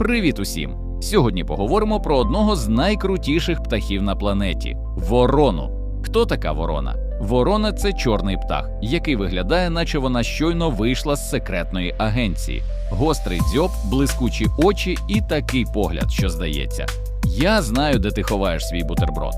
Привіт усім! Сьогодні поговоримо про одного з найкрутіших птахів на планеті ворону. Хто така ворона? Ворона це чорний птах, який виглядає, наче вона щойно вийшла з секретної агенції. Гострий дзьоб, блискучі очі і такий погляд, що здається. Я знаю, де ти ховаєш свій бутерброд.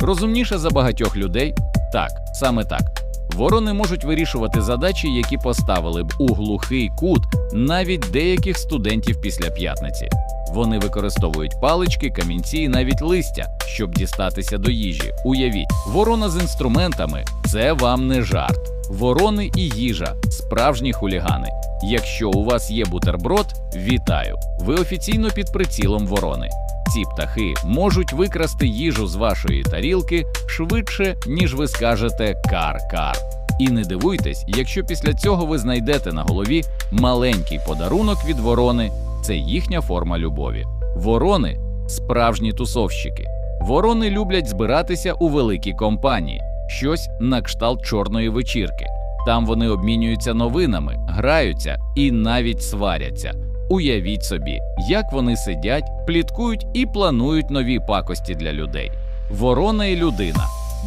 Розумніше за багатьох людей? Так, саме так. Ворони можуть вирішувати задачі, які поставили б у глухий кут навіть деяких студентів після п'ятниці. Вони використовують палички, камінці і навіть листя, щоб дістатися до їжі. Уявіть, ворона з інструментами це вам не жарт. Ворони і їжа справжні хулігани. Якщо у вас є бутерброд, вітаю! Ви офіційно під прицілом ворони. Ці птахи можуть викрасти їжу з вашої тарілки швидше, ніж ви скажете кар-кар. І не дивуйтесь, якщо після цього ви знайдете на голові маленький подарунок від ворони, це їхня форма любові. Ворони справжні тусовщики. Ворони люблять збиратися у великій компанії, щось на кшталт чорної вечірки. Там вони обмінюються новинами, граються і навіть сваряться. Уявіть собі, як вони сидять, пліткують і планують нові пакості для людей. Ворона і людина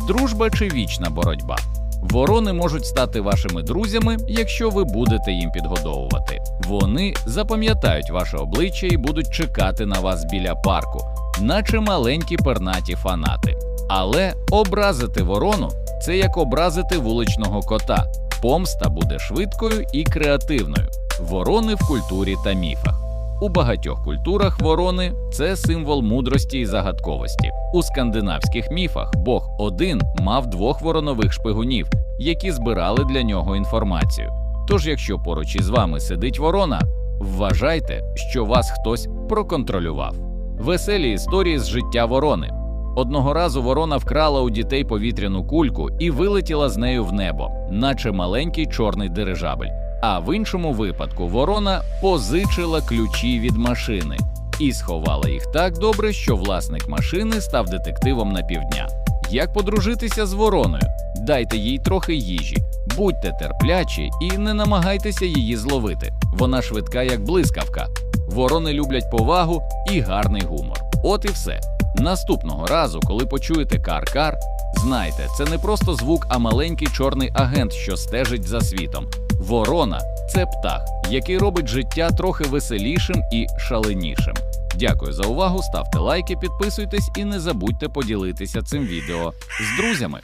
дружба чи вічна боротьба. Ворони можуть стати вашими друзями, якщо ви будете їм підгодовувати. Вони запам'ятають ваше обличчя і будуть чекати на вас біля парку, наче маленькі пернаті фанати. Але образити ворону це як образити вуличного кота. Помста буде швидкою і креативною. Ворони в культурі та міфах. У багатьох культурах ворони це символ мудрості і загадковості. У скандинавських міфах Бог один мав двох воронових шпигунів, які збирали для нього інформацію. Тож, якщо поруч із вами сидить ворона, вважайте, що вас хтось проконтролював. Веселі історії з життя ворони. Одного разу ворона вкрала у дітей повітряну кульку і вилетіла з нею в небо, наче маленький чорний дирижабель. А в іншому випадку ворона позичила ключі від машини і сховала їх так добре, що власник машини став детективом на півдня. Як подружитися з вороною? Дайте їй трохи їжі, будьте терплячі і не намагайтеся її зловити. Вона швидка, як блискавка. Ворони люблять повагу і гарний гумор. От і все. Наступного разу, коли почуєте кар-кар, знайте, це не просто звук, а маленький чорний агент, що стежить за світом. Ворона це птах, який робить життя трохи веселішим і шаленішим. Дякую за увагу, ставте лайки, підписуйтесь і не забудьте поділитися цим відео з друзями.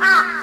啊